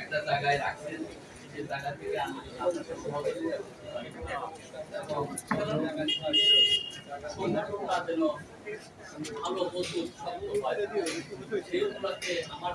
একটা জায়গায় রাখছেন ভালো মজবুত আমার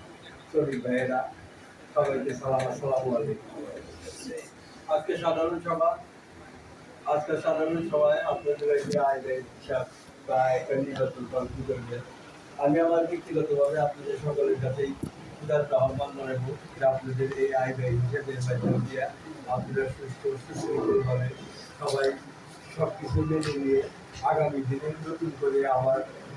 শরীফ ভাইয়েরা, সবাইকে সালাম, আসসালামু আলাইকুম। আজকে সাধারণ সভা, আজকে সাধারণ সভায় আপনাদের আয় ব্যয় বা করবেন আমি আমার ব্যক্তিগতভাবে আপনাদের সকলের কাছেই আহ্বান যে আপনাদের এই আয় ব্যয় হিসেবে দিয়ে আপনারা সুস্থ সুশৃঙ্খলভাবে সবাই সব কিছু মেনে নিয়ে আগামী দিনে নতুন করে আবার